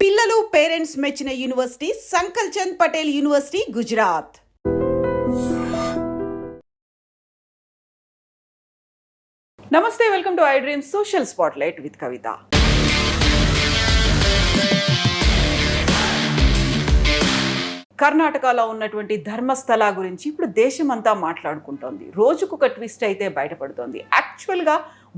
పిల్లలు పేరెంట్స్ మెచ్చిన university సంకల్ Chand Patel university Gujarat. నమస్తే welcome to I dream social spotlight with Kavitha. కర్ణాటకలో ఉన్నటువంటి ధర్మస్థల గురించి ఇప్పుడు దేశమంతా మాట్లాడుకుంటోంది. రోజుకొక ట్విస్ట్ అయితే బయటపడుతోంది. యాక్చువల్గా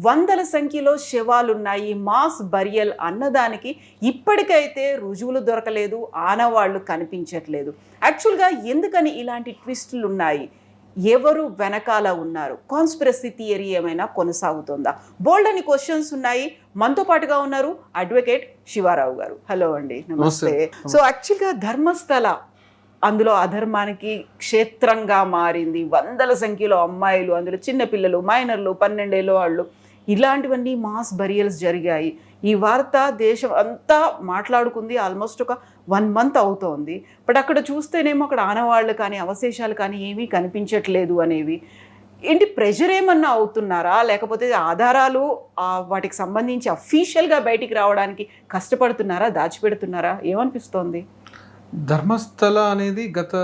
వందల సంఖ్యలో శవాలున్నాయి. మాస్ బరియల్ అన్నదానికి ఇప్పటికైతే రుజువులు దొరకలేదు. ఆనవాళ్ళు కనిపించట్లేదు. యాక్చువల్గా ఎందుకని ఇలాంటి ట్విస్టులు ఉన్నాయి ఎవరు వెనకాల ఉన్నారు? కాన్స్పిరసీ థియరీ ఏమైనా కొనసాగుతుందా? బోల్డ్ అని క్వశ్చన్స్ ఉన్నాయి. మనతో పాటుగా ఉన్నారు అడ్వకేట్ శివారావు గారు. హలో అండి. నమస్తే. నమస్తే. సో యాక్చువల్గా ధర్మస్థల అందులో అధర్మానికి క్షేత్రంగా మారింది. వందల సంఖ్యలో అమ్మాయిలు అందులో చిన్నపిల్లలు మైనర్లు పన్నెండేళ్ళ వాళ్ళు. ఇలాంటివన్నీ మాస్ బరియల్స్ జరిగాయి. ఈ వార్త దేశం అంతా మాట్లాడుకుంది. ఆల్మోస్ట్ ఒక వన్ మంత్ అవుతోంది. బట్ అక్కడ చూస్తేనేమో అక్కడ ఆనవాళ్ళు కానీ అవశేషాలు కానీ ఏమీ కనిపించట్లేదు అనేవి. ఏంటి ప్రెషర్ ఏమన్నా అవుతున్నారా? లేకపోతే ఆధారాలు వాటికి సంబంధించి అఫీషియల్గా బయటికి రావడానికి కష్టపడుతున్నారా? దాచిపెడుతున్నారా? ఏమనిపిస్తోంది? ధర్మస్థల అనేది గత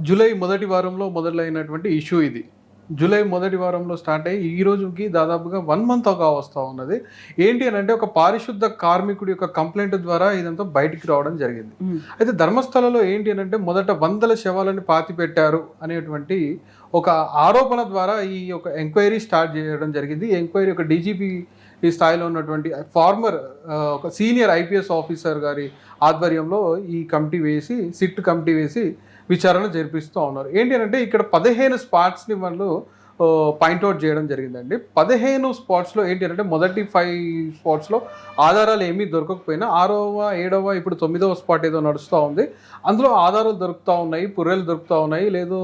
జూలై మొదటి వారంలో మొదలైనటువంటి ఇష్యూ ఇది. జూలై మొదటి వారంలో స్టార్ట్ అయ్యి ఈ రోజుకి దాదాపుగా వన్ మంత్ ఒక వస్తూ ఉన్నది. ఏంటి అని అంటే ఒక పారిశుద్ధ కార్మికుడి యొక్క కంప్లైంట్ ద్వారా ఇదంతా బయటికి రావడం జరిగింది. అయితే ధర్మస్థలలో ఏంటి అని అంటే మొదట వందల శవాలని పాతి పెట్టారు అనేటువంటి ఒక ఆరోపణ ద్వారా ఈ యొక్క ఎంక్వైరీ స్టార్ట్ చేయడం జరిగింది. ఎంక్వైరీ ఒక డీజీపీ ఈ స్థాయిలో ఉన్నటువంటి ఫార్మర్ ఒక సీనియర్ ఐపీఎస్ ఆఫీసర్ గారి ఆధ్వర్యంలో ఈ కమిటీ వేసి సిట్ కమిటీ వేసి విచారణ జరిపిస్తూ ఉన్నారు. ఏంటి అని అంటే ఇక్కడ పదిహేను స్పాట్స్ని వాళ్ళు పాయింట్అవుట్ చేయడం జరిగిందండి. పదిహేను స్పాట్స్లో ఏంటి అంటే మొదటి ఫైవ్ స్పాట్స్లో ఆధారాలు ఏమీ దొరకకపోయినా ఆరవ ఏడవ ఇప్పుడు తొమ్మిదవ స్పాట్ ఏదో నడుస్తూ ఉంది. అందులో ఆధారాలు దొరుకుతూ ఉన్నాయి పుర్రెలు దొరుకుతూ ఉన్నాయి లేదు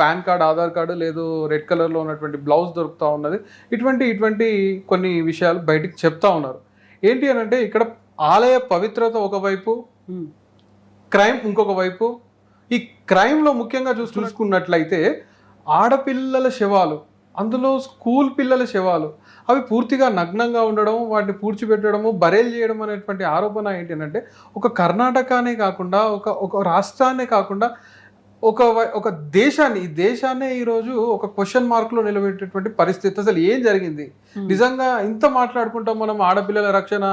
పాన్ కార్డ్ ఆధార్ కార్డు లేదు రెడ్ కలర్లో ఉన్నటువంటి బ్లౌజ్ దొరుకుతూ ఉన్నది. ఇటువంటి ఇటువంటి కొన్ని విషయాలు బయటికి చెప్తా ఉన్నారు. ఏంటి అని అంటే ఇక్కడ ఆలయ పవిత్రత ఒకవైపు క్రైమ్ ఇంకొక వైపు. ఈ క్రైమ్లో ముఖ్యంగా చూసి చూసుకున్నట్లయితే ఆడపిల్లల శవాలు అందులో స్కూల్ పిల్లల శవాలు అవి పూర్తిగా నగ్నంగా ఉండడం వాటిని పూడ్చిపెట్టడము బరేల్ చేయడం అనేటువంటి ఆరోపణ ఏంటంటే ఒక కర్ణాటకనే కాకుండా ఒక ఒక రాష్ట్రాన్నే కాకుండా ఒక ఒక దేశాన్ని ఈ దేశాన్నే ఈరోజు ఒక క్వశ్చన్ మార్క్లో నిలబెట్టేటువంటి పరిస్థితి. అసలు ఏం జరిగింది? నిజంగా ఇంత మాట్లాడుకుంటాం మనం ఆడపిల్లల రక్షణ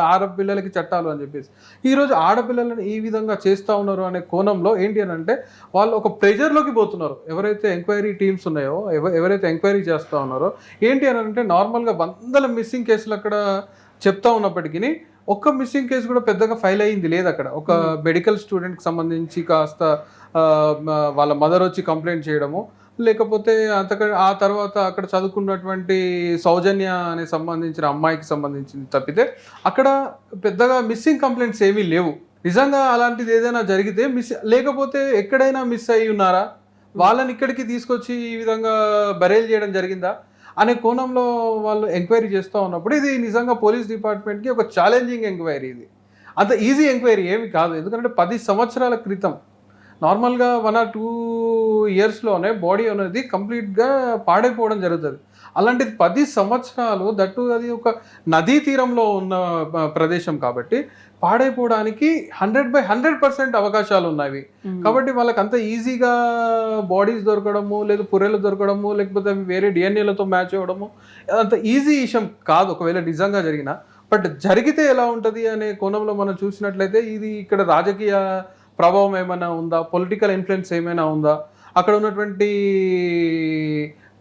ఆడపిల్లలకి చట్టాలు అని చెప్పేసి. ఈరోజు ఆడపిల్లలను ఈ విధంగా చేస్తూ ఉన్నారు అనే కోణంలో ఏంటి అని అంటే వాళ్ళు ఒక ప్రెజర్లోకి పోతున్నారు. ఎవరైతే ఎంక్వైరీ టీమ్స్ ఉన్నాయో ఎవ- ఎవరైతే ఎంక్వైరీ చేస్తూ ఉన్నారో ఏంటి అని అంటే నార్మల్గా వందల మిస్సింగ్ కేసులు అక్కడ చెప్తా ఉన్నప్పటికీ ఒక్క మిస్సింగ్ కేసు కూడా పెద్దగా ఫైల్ అయ్యింది లేదు అక్కడ. ఒక మెడికల్ స్టూడెంట్కి సంబంధించి కాస్త వాళ్ళ మదర్ వచ్చి కంప్లైంట్ చేయడము లేకపోతే అంతక ఆ తర్వాత అక్కడ చదువుకున్నటువంటి సౌజన్య అనే సంబంధించిన అమ్మాయికి సంబంధించింది తప్పితే అక్కడ పెద్దగా మిస్సింగ్ కంప్లైంట్స్ ఏమీ లేవు. నిజంగా అలాంటిది ఏదైనా జరిగితే మిస్ లేకపోతే ఎక్కడైనా మిస్ అయి ఉన్నారా? వాళ్ళని ఇక్కడికి తీసుకొచ్చి ఈ విధంగా బరేల్ చేయడం జరిగిందా? అనే కోణంలో వాళ్ళు ఎంక్వైరీ చేస్తూ ఉన్నప్పుడు ఇది నిజంగా పోలీస్ డిపార్ట్మెంట్కి ఒక ఛాలెంజింగ్ ఎంక్వైరీ ఇది. అంత ఈజీ ఎంక్వైరీ ఏమి కాదు. ఎందుకంటే పది సంవత్సరాల క్రితం నార్మల్గా వన్ ఆర్ టూ ఇయర్స్లోనే బాడీ అనేది కంప్లీట్గా పాడైపోవడం జరుగుతుంది. అలాంటిది పది సంవత్సరాలు దట్టు అది ఒక నదీ తీరంలో ఉన్న ప్రదేశం కాబట్టి పాడైపోవడానికి హండ్రెడ్ బై హండ్రెడ్ పర్సెంట్ అవకాశాలు ఉన్నవి కాబట్టి వాళ్ళకి అంత ఈజీగా బాడీస్ దొరకడము లేదు పుర్రెలు దొరకడము లేకపోతే అవి వేరే డిఎన్ఏలతో మ్యాచ్ అవ్వడము అంత ఈజీ విషయం కాదు. ఒకవేళ నిజంగా జరిగిన బట్ జరిగితే ఎలా ఉంటుంది అనే కోణంలో మనం చూసినట్లయితే ఇది ఇక్కడ రాజకీయ ప్రభావం ఏమైనా ఉందా? పొలిటికల్ ఇన్ఫ్లుయెన్స్ ఏమైనా ఉందా? అక్కడ ఉన్నటువంటి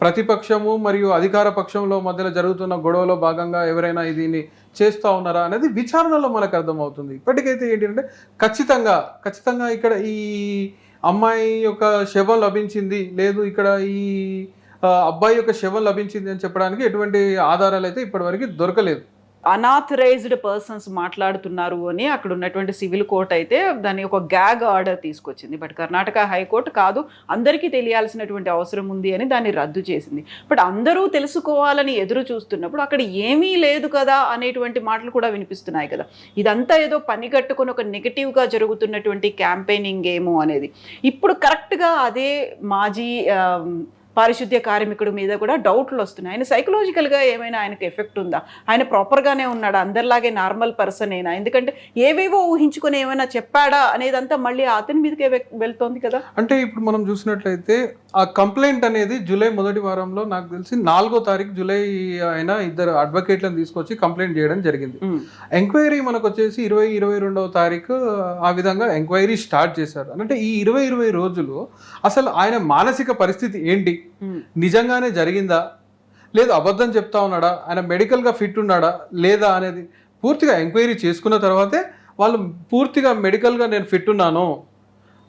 ప్రతిపక్షము మరియు అధికార పక్షంలో మధ్యలో జరుగుతున్న గొడవలో భాగంగా ఎవరైనా దీన్ని చేస్తూ ఉన్నారా అనేది విచారణలో మనకు అర్థమవుతుంది. ఇప్పటికైతే ఏంటంటే ఖచ్చితంగా ఖచ్చితంగా ఇక్కడ ఈ అమ్మాయి యొక్క శవం లభించింది లేదు ఇక్కడ ఈ అబ్బాయి యొక్క శవం లభించింది అని చెప్పడానికి ఎటువంటి ఆధారాలు అయితే ఇప్పటివరకు దొరకలేదు. అనాథరైజ్డ్ పర్సన్స్ మాట్లాడుతున్నారు అని అక్కడ ఉన్నటువంటి సివిల్ కోర్ట్ అయితే దాన్ని ఒక గ్యాగ్ ఆర్డర్ తీసుకొచ్చింది. బట్ కర్ణాటక హైకోర్టు కాదు అందరికీ తెలియాల్సినటువంటి అవసరం ఉంది అని దాన్ని రద్దు చేసింది. బట్ అందరూ తెలుసుకోవాలని ఎదురు చూస్తున్నప్పుడు అక్కడ ఏమీ లేదు కదా అనేటువంటి మాటలు కూడా వినిపిస్తున్నాయి కదా. ఇదంతా ఏదో పని కట్టుకుని ఒక నెగటివ్గా జరుగుతున్నటువంటి క్యాంపెయినింగ్ ఏమో అనేది. ఇప్పుడు కరెక్ట్గా అదే మాజీ పారిశుద్ధ్య కార్మికుడి మీద కూడా డౌట్లు వస్తున్నాయి. ఆయన సైకలాజికల్గా ఏమైనా ఆయనకు ఎఫెక్ట్ ఉందా? ఆయన ప్రాపర్గానే ఉన్నాడా? అందరిలాగే నార్మల్ పర్సనేనా ఎందుకంటే ఏవేవో ఊహించుకొని ఏమైనా చెప్పాడా అనేదంతా మళ్ళీ అతని మీదకే వెళ్తోంది కదా? అంటే ఇప్పుడు మనం చూసినట్లయితే ఆ కంప్లైంట్ అనేది జూలై మొదటి వారంలో నాకు తెలిసి నాలుగో తారీఖు జూలై అయినా ఇద్దరు అడ్వకేట్లను తీసుకొచ్చి కంప్లైంట్ చేయడం జరిగింది. ఎంక్వైరీ మనకు వచ్చేసి ఇరవై ఇరవై రెండవ తారీఖు ఆ విధంగా ఎంక్వైరీ స్టార్ట్ చేశారు. అంటే ఈ ఇరవై ఇరవై రోజులు అసలు ఆయన మానసిక పరిస్థితి ఏంటి? నిజంగానే జరిగిందా? లేదు అబద్ధం చెప్తా ఉన్నాడా? ఆయన మెడికల్గా ఫిట్ ఉన్నాడా? లేదా అనేది పూర్తిగా ఎంక్వైరీ చేసుకున్న తర్వాతే వాళ్ళు పూర్తిగా మెడికల్గా నేను ఫిట్ ఉన్నాను.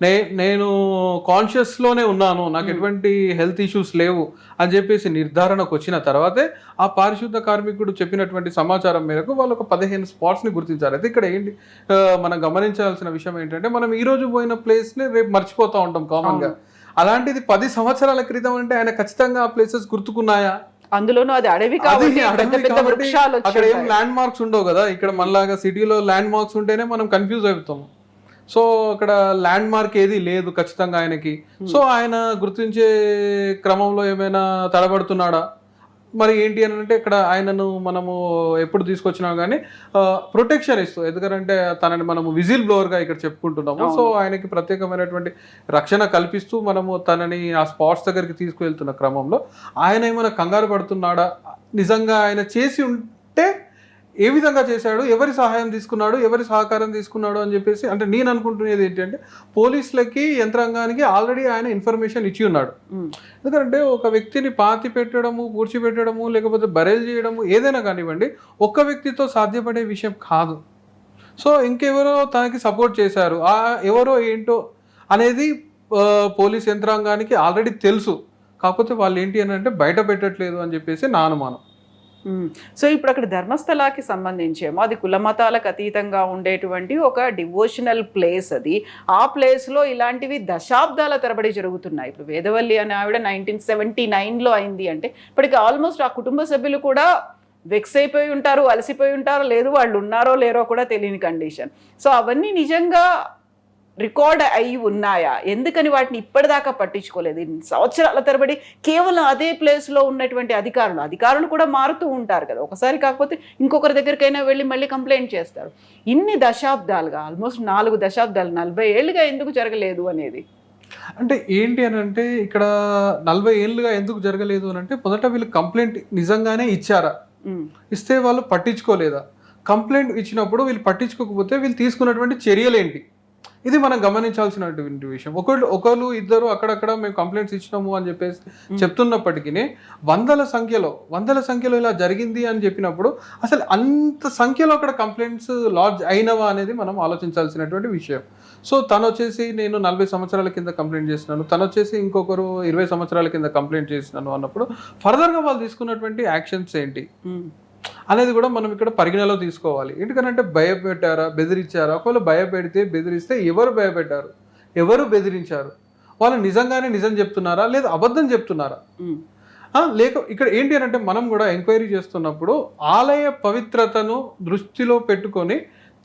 నే నేను కాన్షియస్లోనే ఉన్నాను. నాకు ఎటువంటి హెల్త్ ఇష్యూస్ లేవు అని చెప్పేసి నిర్ధారణకు వచ్చిన తర్వాతే ఆ పారిశుద్ధ కార్మికుడు చెప్పినటువంటి సమాచారం మేరకు వాళ్ళు ఒక పదిహేను స్పాట్స్ని గుర్తించారు. అయితే ఇక్కడ ఏంటి? మనం గమనించాల్సిన విషయం ఏంటంటే మనం ఈ రోజు పోయిన ప్లేస్ని రేపు మర్చిపోతూ ఉంటాం కామన్గా. అలాంటిది పది సంవత్సరాల క్రితం అంటే ఆయన ఖచ్చితంగా ఆ ప్లేసెస్ గుర్తుకున్నాయా? అందులోనూ అది అడవి కాబట్టి అక్కడ ఏం. ల్యాండ్ మార్క్స్ ఉండవు కదా? ఇక్కడ మనలాగా సిటీలో ల్యాండ్ మార్క్స్ ఉంటేనే మనం కన్ఫ్యూజ్ అవుతాము సో అక్కడ ల్యాండ్ మార్క్ ఏది లేదు ఖచ్చితంగా ఆయనకి. సో ఆయన గుర్తించే క్రమంలో ఏమైనా తడబడుతున్నాడా? మరి ఏంటి అని అంటే ఇక్కడ ఆయనను మనము ఎప్పుడు తీసుకొచ్చినా కానీ ప్రొటెక్షన్ ఇస్తూ. ఎందుకంటే తనని మనము విజిల్ బ్లోవర్గా ఇక్కడ చెప్పుకుంటున్నాము. సో ఆయనకి ప్రత్యేకమైనటువంటి రక్షణ కల్పిస్తూ మనము తనని ఆ స్పాట్స్ దగ్గరికి తీసుకువెళ్తున్న క్రమంలో ఆయన ఏమైనా కంగారు పడుతున్నాడా? నిజంగా ఆయన చేసి ఏ విధంగా చేశాడు ఎవరి సహాయం తీసుకున్నాడు ఎవరి సహకారం తీసుకున్నాడు అని చెప్పేసి అంటే నేను అనుకుంటున్నది ఏంటంటే పోలీసులకి యంత్రాంగానికి ఆల్రెడీ ఆయన ఇన్ఫర్మేషన్ ఇచ్చి ఉన్నాడు. ఎందుకంటే ఒక వ్యక్తిని పాతి పెట్టడము పూడ్చిపెట్టడము లేకపోతే బరేల్ చేయడము ఏదైనా కానివ్వండి ఒక్క వ్యక్తితో సాధ్యపడే విషయం కాదు సో ఇంకెవరో తనకి సపోర్ట్ చేశారు ఆ ఎవరో ఏంటో అనేది పోలీస్ యంత్రాంగానికి ఆల్రెడీ తెలుసు కాకపోతే వాళ్ళు ఏంటి అని అంటే బయట పెట్టట్లేదు అని చెప్పేసి నా అనుమానం. సో ఇప్పుడు అక్కడ ధర్మస్థలాకి సంబంధించేమో అది కుల మతాలకు అతీతంగా ఉండేటువంటి ఒక డివోషనల్ ప్లేస్ అది. ఆ ప్లేస్లో ఇలాంటివి దశాబ్దాల తరబడి జరుగుతున్నాయి. ఇప్పుడు వేదవల్లి అనే ఆవిడ నైన్టీన్ సెవెంటీ నైన్లో అయింది అంటే ఇప్పటికి ఆల్మోస్ట్ ఆ కుటుంబ సభ్యులు కూడా వెక్స్ అయిపోయి ఉంటారు అలసిపోయి ఉంటారో లేదు వాళ్ళు ఉన్నారో లేరో కూడా తెలియని కండిషన్. సో అవన్నీ నిజంగా రికార్డ్ అయి ఉన్నాయా? ఎందుకని వాటిని ఇప్పటిదాకా పట్టించుకోలేదు? ఇన్ని సంవత్సరాల తరబడి కేవలం అదే ప్లేస్లో ఉన్నటువంటి అధికారులు అధికారులు కూడా మారుతూ ఉంటారు కదా. ఒకసారి కాకపోతే ఇంకొకరి దగ్గరికైనా వెళ్ళి మళ్ళీ కంప్లైంట్ చేస్తారు. ఇన్ని దశాబ్దాలుగా ఆల్మోస్ట్ నాలుగు దశాబ్దాలు నలభై ఏళ్ళుగా ఎందుకు జరగలేదు అనేది? అంటే ఏంటి అని అంటే ఇక్కడ నలభై ఏళ్ళుగా ఎందుకు జరగలేదు అని అంటే మొదట వీళ్ళు కంప్లైంట్ నిజంగానే ఇచ్చారా? ఇస్తే వాళ్ళు పట్టించుకోలేదా? కంప్లైంట్ ఇచ్చినప్పుడు వీళ్ళు పట్టించుకోకపోతే వీళ్ళు తీసుకున్నటువంటి చర్యలు ఏంటి ఇది మనం గమనించాల్సినటువంటి విషయం. ఒకళ్ళు ఒకళ్ళు ఇద్దరు అక్కడక్కడ మేము కంప్లైంట్స్ ఇచ్చినాము అని చెప్పేసి చెప్తున్నప్పటికీ వందల సంఖ్యలో వందల సంఖ్యలో ఇలా జరిగింది అని చెప్పినప్పుడు అసలు అంత సంఖ్యలో అక్కడ కంప్లైంట్స్ లాడ్జ్ అయినవా అనేది మనం ఆలోచించాల్సినటువంటి విషయం. సో తను వచ్చేసి నేను నలభై సంవత్సరాల కింద కంప్లైంట్ చేసినాను తను వచ్చేసి ఇంకొకరు ఇరవై సంవత్సరాల కింద కంప్లైంట్ చేసినాను అన్నప్పుడు ఫర్దర్గా వాళ్ళు తీసుకున్నటువంటి యాక్షన్స్ ఏంటి? అనేది కూడా మనం ఇక్కడ పరిగణలో తీసుకోవాలి. ఎందుకంటే భయపెట్టారా బెదిరించారా? ఒకవేళ భయపెడితే బెదిరిస్తే ఎవరు భయపెట్టారు? ఎవరు బెదిరించారు? వాళ్ళు నిజంగానే నిజం చెప్తున్నారా? లేదా అబద్ధం చెప్తున్నారా? లేక ఇక్కడ ఏంటి అని అంటే మనం కూడా ఎంక్వైరీ చేస్తున్నప్పుడు ఆలయ పవిత్రతను దృష్టిలో పెట్టుకొని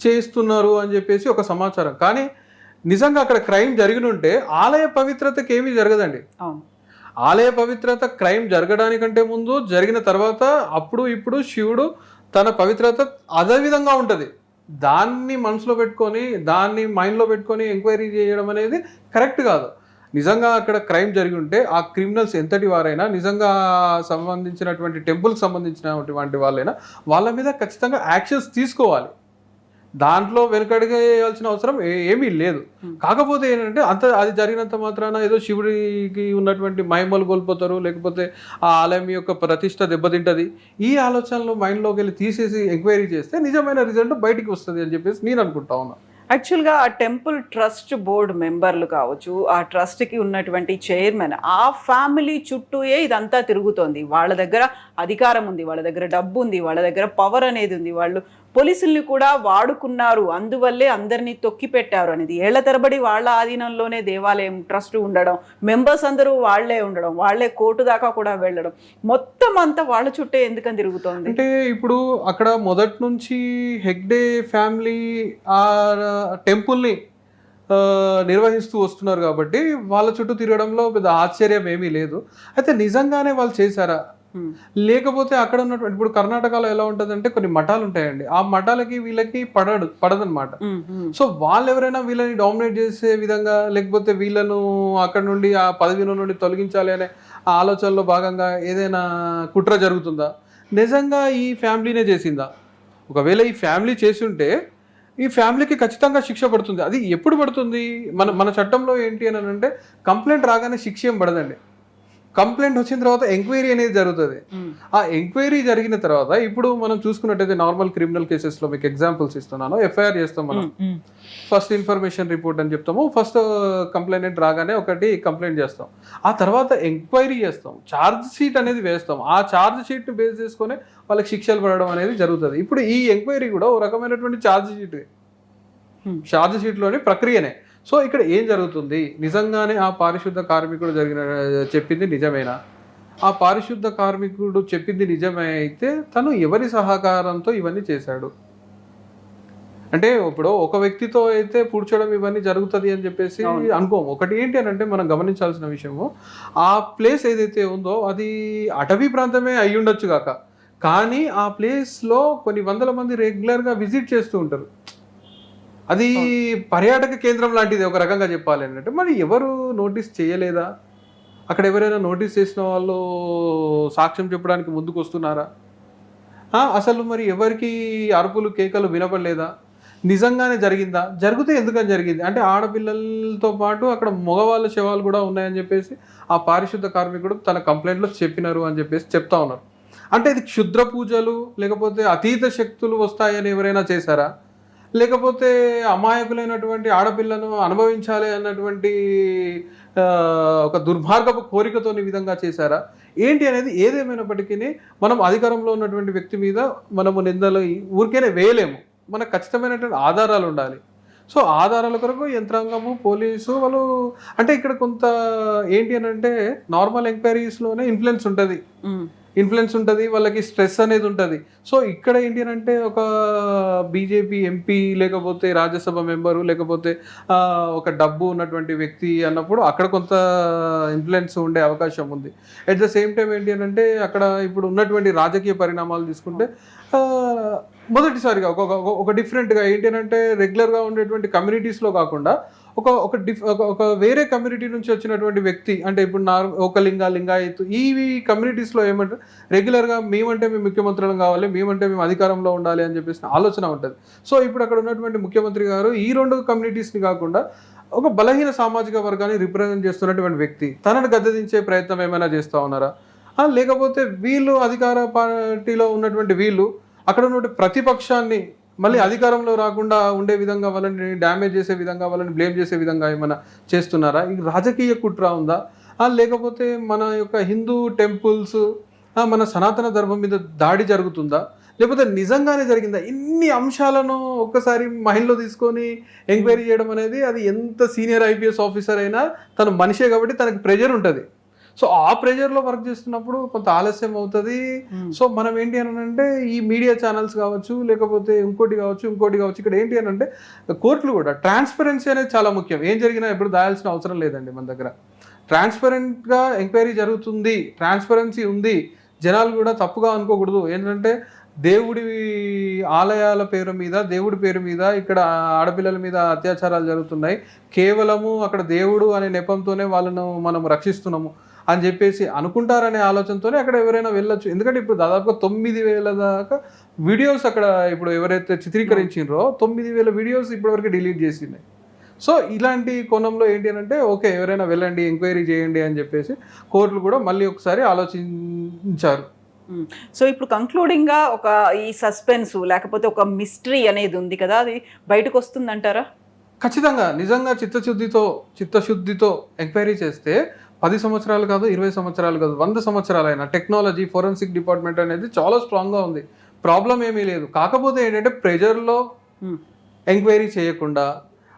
చేస్తున్నారు అని చెప్పేసి ఒక సమాచారం. కానీ నిజంగా అక్కడ క్రైమ్ జరిగినుంటే ఆలయ పవిత్రతకి ఏమీ జరగదండి ఆలయ పవిత్రత క్రైమ్ జరగడానికంటే ముందు జరిగిన తర్వాత అప్పుడు ఇప్పుడు శివుడు తన పవిత్రత అదే విధంగా ఉంటుంది. దాన్ని మనసులో పెట్టుకొని దాన్ని మైండ్లో పెట్టుకొని ఎంక్వైరీ చేయడం అనేది కరెక్ట్ కాదు. నిజంగా అక్కడ క్రైమ్ జరిగి ఉంటే ఆ క్రిమినల్స్ ఎంతటి వారైనా నిజంగా సంబంధించినటువంటి టెంపుల్కి సంబంధించినటువంటి వాళ్ళైనా వాళ్ళ మీద ఖచ్చితంగా యాక్షన్స్ తీసుకోవాలి. దాంట్లో వెనకడిగేయాల్సిన అవసరం ఏమీ లేదు. కాకపోతే ఏంటంటే అంత అది జరిగినంత మాత్రాన ఏదో శివుడికి ఉన్నటువంటి మహిమలు కోల్పోతారు లేకపోతే ఆ ఆలయం యొక్క ప్రతిష్ట దెబ్బతింటది. ఈ ఆలోచనలు మైండ్లోకి వెళ్ళి తీసేసి ఎంక్వైరీ చేస్తే నిజమైన రిజల్ట్ బయటికి వస్తుంది అని చెప్పేసి నేను అనుకుంటా ఉన్నా. యాక్చువల్గా ఆ టెంపుల్ ట్రస్ట్ బోర్డు మెంబర్లు కావచ్చు ఆ ట్రస్ట్కి ఉన్నటువంటి చైర్మన్ ఆ ఫ్యామిలీ చుట్టూయే ఇదంతా తిరుగుతోంది. వాళ్ళ దగ్గర అధికారం ఉంది వాళ్ళ దగ్గర డబ్బు ఉంది వాళ్ళ దగ్గర పవర్ అనేది ఉంది. వాళ్ళు పోలీసుల్ని కూడా వాడుకున్నారు. అందువల్లే అందరినీ తొక్కి పెట్టారు అనేది. ఏళ్ళ తరబడి వాళ్ళ ఆధీనంలోనే దేవాలయం ట్రస్ట్ ఉండడం మెంబర్స్ అందరూ వాళ్ళే ఉండడం వాళ్ళే కోర్టు దాకా కూడా వెళ్ళడం. మొత్తం అంతా వాళ్ళ చుట్టే ఎందుకని తిరుగుతోంది? అంటే ఇప్పుడు అక్కడ మొదటి నుంచి హెగ్డే ఫ్యామిలీ ఆ టెంపుల్ని నిర్వహిస్తూ వస్తున్నారు కాబట్టి వాళ్ళ చుట్టూ తిరగడంలో పెద్ద ఆశ్చర్యం ఏమీ లేదు. అయితే నిజంగానే వాళ్ళు చేశారా? లేకపోతే అక్కడ ఉన్నటువంటి ఇప్పుడు కర్ణాటకలో ఎలా ఉంటుందంటే కొన్ని మఠాలు ఉంటాయండి. ఆ మఠాలకి వీళ్ళకి పడడు పడదనమాట ఉమ్, ఉమ్, సో వాళ్ళు ఎవరైనా వీళ్ళని డామినేట్ చేసే విధంగా లేకపోతే వీళ్ళను అక్కడ నుండి ఆ పదవి నుండి తొలగించాలి అనే ఆ ఆలోచనలో భాగంగా ఏదైనా కుట్ర జరుగుతుందా? నిజంగా ఈ ఫ్యామిలీనే చేసిందా? ఒకవేళ ఈ ఫ్యామిలీ చేసి ఉంటే ఈ ఫ్యామిలీకి ఖచ్చితంగా శిక్ష పడుతుంది. అది ఎప్పుడు పడుతుంది? మన మన చట్టంలో ఏంటి అని అంటే కంప్లైంట్ రాగానే శిక్ష ఏం పడదండి. కంప్లైంట్ వచ్చిన తర్వాత ఎంక్వైరీ అనేది జరుగుతుంది. ఆ ఎంక్వైరీ జరిగిన తర్వాత ఇప్పుడు మనం చూసుకున్నట్టయితే నార్మల్ క్రిమినల్ కేసెస్లో మీకు ఎగ్జాంపుల్స్ ఇస్తున్నాను. ఎఫ్ఐఆర్ చేస్తాం మనం. ఫస్ట్ ఇన్ఫర్మేషన్ రిపోర్ట్ అని చెప్తాము. ఫస్ట్ కంప్లైంట్ రాగానే ఒకటి కంప్లైంట్ చేస్తాం. ఆ తర్వాత ఎంక్వైరీ చేస్తాం. ఛార్జ్ షీట్ అనేది వేస్తాం. ఆ ఛార్జ్ షీట్ని బేస్ చేసుకొని వాళ్ళకి శిక్షలు పడడం అనేది జరుగుతుంది. ఇప్పుడు ఈ ఎంక్వైరీ కూడా ఒక రకమైనటువంటి ఛార్జ్ షీట్. ఛార్జ్ షీట్లోని ప్రక్రియనే. సో ఇక్కడ ఏం జరుగుతుంది? నిజంగానే ఆ పారిశుద్ధ కార్మికుడు జరిగిన చెప్పింది నిజమేనా? ఆ పారిశుద్ధ కార్మికుడు చెప్పింది నిజమే అయితే తను ఎవరి సహకారంతో ఇవన్నీ చేశాడు? అంటే ఇప్పుడు ఒక వ్యక్తితో అయితే పూడ్చడం ఇవన్నీ జరుగుతుంది అని చెప్పేసి. అనుకోము. ఒకటి ఏంటి అని అంటే మనం గమనించాల్సిన విషయము ఆ ప్లేస్ ఏదైతే ఉందో అది అటవీ ప్రాంతమే అయి ఉండొచ్చు కాక. కానీ ఆ ప్లేస్లో కొన్ని వందల మంది రెగ్యులర్గా విజిట్ చేస్తూ ఉంటారు. అది పర్యాటక కేంద్రం లాంటిది ఒక రకంగా చెప్పాలి అంటే. మరి ఎవరు నోటీస్ చేయలేదా? అక్కడ ఎవరైనా నోటీస్ చేసిన వాళ్ళు సాక్ష్యం చెప్పడానికి ముందుకు వస్తున్నారా అసలు మరి ఎవరికి అరుపులు కేకలు వినపడలేదా? నిజంగానే జరిగిందా? జరిగితే ఎందుకని జరిగింది? అంటే ఆడపిల్లలతో పాటు అక్కడ మగవాళ్ళ శవాలు కూడా ఉన్నాయని చెప్పేసి ఆ పారిశుద్ధ కార్మికుడు తన కంప్లైంట్లో చెప్పినారు అని చెప్పేసి చెప్తా ఉన్నారు. అంటే ఇది క్షుద్ర పూజలు లేకపోతే అతీత శక్తులు వస్తాయని ఎవరైనా చేశారా? లేకపోతే అమాయకులైనటువంటి ఆడపిల్లను అనుభవించాలి అన్నటువంటి ఒక దుర్మార్గపు కోరికతో ఈ విధంగా చేశారా? ఏంటి అనేది ఏదేమైనప్పటికీ మనం అధికారంలో ఉన్నటువంటి వ్యక్తి మీద మనము నిందలు ఊరికేనే వేయలేము. మనకు ఖచ్చితమైనటువంటి ఆధారాలు ఉండాలి. సో ఆధారాల కొరకు యంత్రాంగము పోలీసు వాళ్ళు అంటే ఇక్కడ కొంత ఏంటి అని అంటే నార్మల్ ఎంక్వైరీస్లోనే ఇన్ఫ్లుయెన్స్ ఉంటుంది. ఇన్ఫ్లుయెన్స్ ఉంటుంది వాళ్ళకి స్ట్రెస్ అనేది ఉంటుంది. సో ఇక్కడ ఏంటి అని అంటే ఒక బీజేపీ ఎంపీ లేకపోతే రాజ్యసభ మెంబరు లేకపోతే ఒక డబ్బు ఉన్నటువంటి వ్యక్తి అన్నప్పుడు అక్కడ కొంత ఇన్ఫ్లుయెన్స్ ఉండే అవకాశం ఉంది. అట్ ద సేమ్ టైం ఏంటి అని అంటే అక్కడ ఇప్పుడు ఉన్నటువంటి రాజకీయ పరిణామాలు తీసుకుంటే మొదటిసారిగా ఒక ఒక- డిఫరెంట్గా ఏంటి అంటే రెగ్యులర్గా ఉండేటువంటి కమ్యూనిటీస్లో కాకుండా ఒక ఒక డిఫ్ ఒక ఒక వేరే కమ్యూనిటీ నుంచి వచ్చినటువంటి వ్యక్తి అంటే ఇప్పుడు నార్ ఒక లింగా లింగాయత్ ఈ కమ్యూనిటీస్లో ఏమంటారు రెగ్యులర్గా మేమంటే మేము ముఖ్యమంత్రులం కావాలి మేమంటే మేము అధికారంలో ఉండాలి అని చెప్పేసి ఆలోచన ఉంటుంది. సో ఇప్పుడు అక్కడ ఉన్నటువంటి ముఖ్యమంత్రి గారు ఈ రెండు కమ్యూనిటీస్ని కాకుండా ఒక బలహీన సామాజిక వర్గాన్ని రిప్రజెంట్ చేస్తున్నటువంటి వ్యక్తి తనను గద్దదించే ప్రయత్నం ఏమైనా చేస్తూ ఉన్నారా? లేకపోతే వీళ్ళు అధికార పార్టీలో ఉన్నటువంటి వీళ్ళు అక్కడ ఉన్నటువంటి ప్రతిపక్షాన్ని మళ్ళీ అధికారంలో రాకుండా ఉండే విధంగా వాళ్ళని డ్యామేజ్ చేసే విధంగా వాళ్ళని బ్లేమ్ చేసే విధంగా ఏమైనా చేస్తున్నారా? ఇది రాజకీయ కుట్ర ఉందా? ఆ, లేకపోతే మన యొక్క హిందూ టెంపుల్స్ మన సనాతన ధర్మం మీద దాడి జరుగుతుందా? లేకపోతే నిజంగానే జరిగిందా? ఇన్ని అంశాలను ఒక్కసారి మహిళలో తీసుకొని ఎంక్వైరీ చేయడం అనేది అది ఎంత సీనియర్ ఐపీఎస్ ఆఫీసర్ అయినా తను మనిషే కాబట్టి తనకి ప్రెజర్ ఉంటుంది. సో ఆ ప్రెజర్లో వర్క్ చేస్తున్నప్పుడు కొంత ఆలస్యం అవుతుంది. ఉమ్, సో మనం ఏంటి అని అంటే ఈ మీడియా ఛానల్స్ కావచ్చు లేకపోతే ఇంకోటి కావచ్చు ఇంకోటి కావచ్చు ఇక్కడ ఏంటి అని అంటే కోర్టులు కూడా ట్రాన్స్పరెన్సీ అనేది చాలా ముఖ్యం. ఏం జరిగినా ఎప్పుడు దాయాల్సిన అవసరం లేదండి మన దగ్గర. ట్రాన్స్పరెంట్గా ఎంక్వైరీ జరుగుతుంది ట్రాన్స్పరెన్సీ ఉంది. జనాలు కూడా తప్పుగా అనుకోకూడదు. ఏంటంటే దేవుడి ఆలయాల పేరు మీద దేవుడి పేరు మీద ఇక్కడ ఆడపిల్లల మీద అత్యాచారాలు జరుగుతున్నాయి. కేవలము అక్కడ దేవుడు అనే నెపంతోనే వాళ్ళను మనం రక్షిస్తున్నాము. అని చెప్పేసి అనుకుంటారనే ఆలోచనతోనే అక్కడ ఎవరైనా వెళ్ళొచ్చు. ఎందుకంటే ఇప్పుడు దాదాపుగా తొమ్మిది వేల దాకా వీడియోస్ అక్కడ ఇప్పుడు ఎవరైతే చిత్రీకరించారో తొమ్మిది వేల వీడియోస్ ఇప్పటివరకు డిలీట్ చేసినాయి సో ఇలాంటి కోణంలో ఏంటి అని అంటే ఓకే ఎవరైనా వెళ్ళండి ఎంక్వైరీ చేయండి అని చెప్పేసి కోర్టులు కూడా మళ్ళీ ఒకసారి ఆలోచించారు. సో ఇప్పుడు కంక్లూడింగ్గా ఒక ఈ సస్పెన్స్ లేకపోతే ఒక మిస్టరీ అనేది ఉంది కదా అది బయటకు వస్తుందంటారా? ఖచ్చితంగా నిజంగా చిత్తశుద్ధితో చిత్తశుద్ధితో ఎంక్వైరీ చేస్తే పది సంవత్సరాలు కాదు ఇరవై సంవత్సరాలు కాదు వంద సంవత్సరాలైనా టెక్నాలజీ ఫోరెన్సిక్ డిపార్ట్మెంట్ అనేది చాలా స్ట్రాంగ్గా ఉంది. ప్రాబ్లం ఏమీ లేదు. కాకపోతే ఏంటంటే ప్రెజర్లో ఎంక్వైరీ చేయకుండా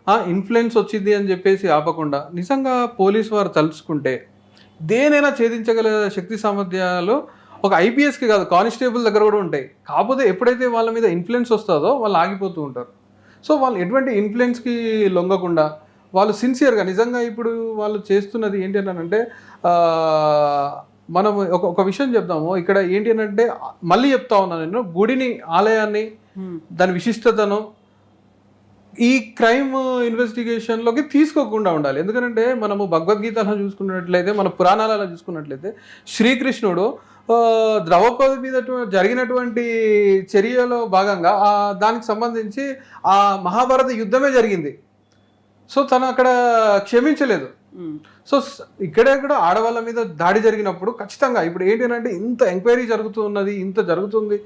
ఆ ఇన్ఫ్లుయెన్స్ వచ్చింది అని చెప్పేసి ఆపకుండా నిజంగా పోలీసు వారు తలుచుకుంటే దేనైనా ఛేదించగల శక్తి సామర్థ్యాలు ఒక ఐపీఎస్కి కాదు కానిస్టేబుల్ దగ్గర కూడా ఉంటాయి. కాకపోతే ఎప్పుడైతే వాళ్ళ మీద ఇన్ఫ్లుయెన్స్ వస్తుందో వాళ్ళు ఆగిపోతూ ఉంటారు. సో వాళ్ళు ఎటువంటి ఇన్ఫ్లుయెన్స్కి లొంగకుండా వాళ్ళు సిన్సియర్గా నిజంగా ఇప్పుడు వాళ్ళు చేస్తున్నది ఏంటి అని అంటే మనం ఒక ఒక విషయం చెప్దాము. ఇక్కడ ఏంటి అని అంటే మళ్ళీ చెప్తా ఉన్నాను నేను గుడిని ఆలయాన్ని. దాని విశిష్టతను ఈ క్రైమ్ ఇన్వెస్టిగేషన్లోకి తీసుకోకుండా ఉండాలి. ఎందుకంటే మనము భగవద్గీతలో చూసుకున్నట్లయితే మన పురాణాలలో చూసుకున్నట్లయితే శ్రీకృష్ణుడు ఆ, ద్రౌపది మీద జరిగినటువంటి చర్యలో భాగంగా దానికి సంబంధించి ఆ మహాభారత యుద్ధమే జరిగింది. సో తను అక్కడ క్షమించలేదు. సో స- ఇక్కడే కూడా ఆడవాళ్ళ మీద దాడి జరిగినప్పుడు ఖచ్చితంగా ఇప్పుడు ఏంటి అంటే ఇంత ఎంక్వైరీ జరుగుతూ ఉన్నది ఇంత జరుగుతుంది.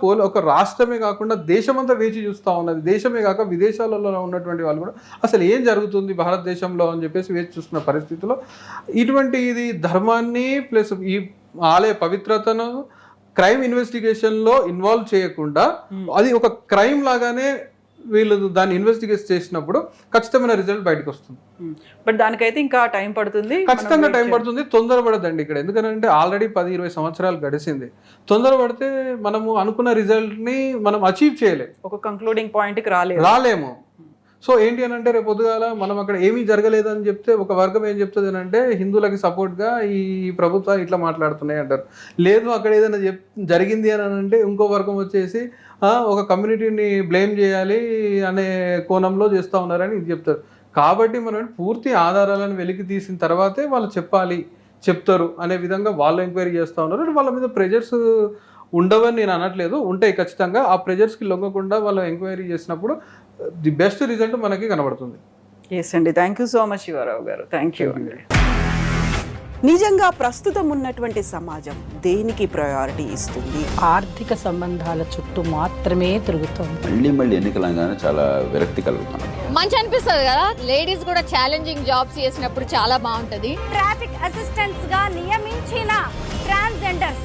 పోలీ ఒక రాష్ట్రమే కాకుండా దేశమంతా వేచి చూస్తూ ఉన్నది. దేశమే కాక విదేశాలలో ఉన్నటువంటి వాళ్ళు కూడా అసలు ఏం జరుగుతుంది భారతదేశంలో అని చెప్పేసి వేచి చూస్తున్న పరిస్థితిలో ఇటువంటి ఇది ధర్మాన్ని ప్లస్ ఈ ఆలయ పవిత్రతను క్రైమ్ ఇన్వెస్టిగేషన్లో ఇన్వాల్వ్ చేయకుండా అది ఒక క్రైమ్ లాగానే వీళ్ళు దాన్ని ఇన్వెస్టిగేట్ చేసినప్పుడు ఖచ్చితమైన రిజల్ట్ బయటకు వస్తుంది. బట్ దానికైతే ఇంకా టైం పడుతుంది. ఖచ్చితంగా టైం పడుతుంది తొందరపడదండి ఇక్కడ. ఎందుకంటే ఆల్రెడీ పది ఇరవై సంవత్సరాలు గడిచింది తొందరపడితే మనము అనుకున్న రిజల్ట్ని మనం అచీవ్ చేయలేం. చేయాలి. ఒక కంక్లూడింగ్ పాయింట్కి రాలేదు రాలేము. సో ఏంటి అని అంటే రేపు పొద్దుగాల మనం అక్కడ ఏమీ జరగలేదని చెప్తే ఒక వర్గం ఏం చెప్తుంది అని అంటే హిందువులకి సపోర్ట్గా ఈ ప్రభుత్వాలు ఇట్లా మాట్లాడుతున్నాయి అంటారు. లేదు అక్కడ ఏదైనా చెప్ జరిగింది అని అంటే ఇంకో వర్గం వచ్చేసి ఒక కమ్యూనిటీని బ్లేమ్ చేయాలి అనే కోణంలో చేస్తూ ఉన్నారని ఇది చెప్తారు. కాబట్టి మనం పూర్తి ఆధారాలను వెలికి తీసిన తర్వాతే వాళ్ళు చెప్పాలి చెప్తారు అనే విధంగా వాళ్ళు ఎంక్వైరీ చేస్తూ ఉన్నారు. వాళ్ళ మీద ప్రెజర్స్ ఉండవని నేను అనట్లేదు. ఉంటాయి ఖచ్చితంగా. ఆ ప్రెజర్స్కి లొంగకుండా వాళ్ళు ఎంక్వైరీ చేసినప్పుడు ది బెస్ట్ రిజల్ట్ మనకి కనబడుతుంది. ఎస్ అండి thank you so much Shivarao గారు. థ్యాంక్ యూ అండి నిజంగా ప్రస్తుతం ఉన్నటువంటి సమాజం దేనికి ప్రయారిటీ ఇస్తుంది? ఆర్థిక సంబంధాల చుట్టూ మాత్రమే తిరుగుతోంది. మళ్ళీ మళ్ళీ ఎన్నికలంగానే చాలా విరక్తి కలుగుతాను మంచి అనిపిస్తుంది కదా? లేడీస్ కూడా ఛాలెంజింగ్ జాబ్స్ చేసినప్పుడు చాలా బాగుంటది. ట్రాఫిక్ అసిస్టెంట్స్గా నియమించిన ట్రాన్స్జెండర్స్